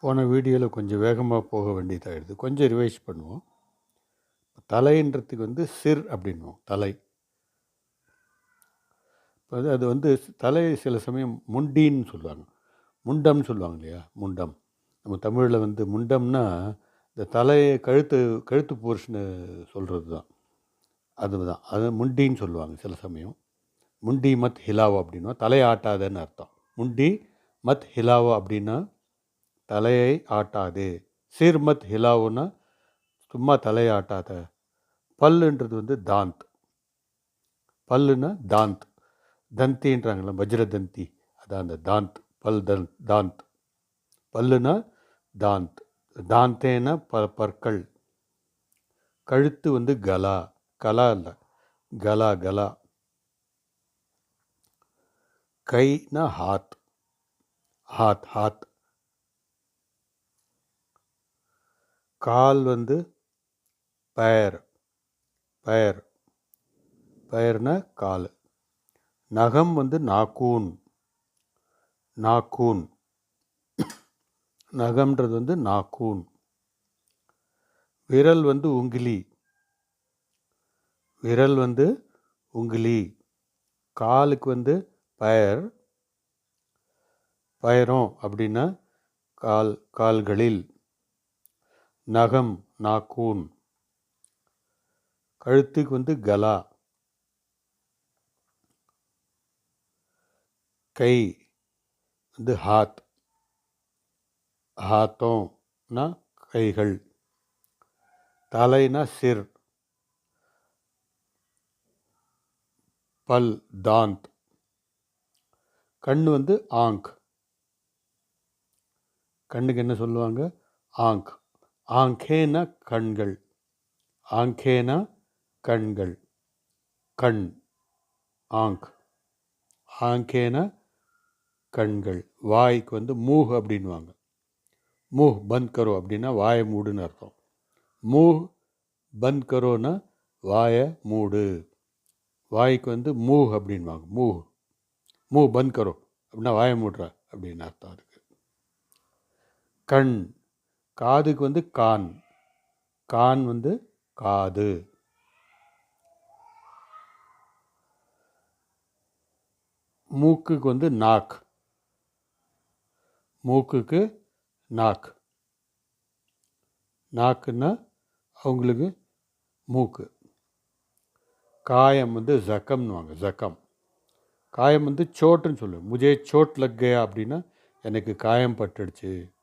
போன வீடியோவில் கொஞ்சம் வேகமாக போக வேண்டியதாகிடுது கொஞ்சம் ரிவைஸ் பண்ணுவோம். தலைன்றதுக்கு வந்து சிர் அப்படின்வோம் தலை. இப்போ அது அது வந்து தலை சில சமயம் முண்டின்னு சொல்லுவாங்க. முண்டம்னு சொல்லுவாங்க இல்லையா? முண்டம். நம்ம தமிழில் வந்து முண்டம்னா இந்த தலையை கழுத்து கழுத்து போர்ஷனு சொல்கிறது தான் அதுதான். அது முண்டின்னு சொல்லுவாங்க சில சமயம். முண்டி மத் ஹிலாவோ அப்படின்னா தலையை ஆட்டாதன்னு அர்த்தம். முண்டி மத் ஹிலாவோ அப்படின்னா தலையை ஆட்டாதே. சீர்மத் ஹிலாவுன்னா சும்மா தலையை ஆட்டாத. பல்லுன்றது வந்து தாந்த். பல்லுன்னா தாந்த். தந்தின்றாங்களா வஜ்ரதந்தி. அதான் அந்த தாந்த். பல் தன் தாந்த். பல்லுனா தாந்த். தாந்தேனா ப பற்கள். கழுத்து வந்து கலா. கலா இல்லை. கலா கலா. கைனா ஹாத். ஹாத் ஹாத். கால் வந்து பயர் பயர் பயர்னா கால். நகம் வந்து நாக்கூன் நாக்கூன். நகம்ன்றது வந்து நாக்கூன். விரல் வந்து உங்கிலி விரல் வந்து உங்கிலி. காலுக்கு வந்து பயர் பயரும் அப்படின்னா கால் கால்களில். நகம் நாக்கூன் கழுத்துக்கு வந்து கலா. கை வந்து ஹாத். ஹாத்தோம்னா கைகள். தலைனா சிர். பல் தாந்த். கண் வந்து ஆங்க். கண்ணுக்கு என்ன சொல்லுவாங்க? ஆங்க். ஆங்கேனா கண்கள். ஆங்கேனா கண்கள். கண். ஆங்க். ஆங்கேனா கண்கள். வாய்க்கு வந்து மூஹ் அப்படின்வாங்க மூஹ் பந்த் கரோ அப்படின்னா வாயை மூடுன்னு அர்த்தம். மூஹ் பந்த் கரோன்னா வாயை மூடு. வாய்க்கு வந்து மூஹ் அப்படின்வாங்க மூஹ். மூ பந்த் கரோ அப்படின்னா வாயை மூடுற அப்படின்னு அர்த்தம் அதுக்கு. கண். காதுக்கு வந்து கான். கான் வந்து காது. மூக்குக்கு வந்து நாக். மூக்குக்கு நாக். நாக்குன்னா அவங்களுக்கு மூக்கு. காயம் வந்து ஜக்கம்னுவாங்க ஜக்கம். காயம் வந்து சோட்டுன்னு சொல்லுவேன் முஜே சோட் லக் கயா அப்படின்னா எனக்கு காயம் பட்டுடுச்சு.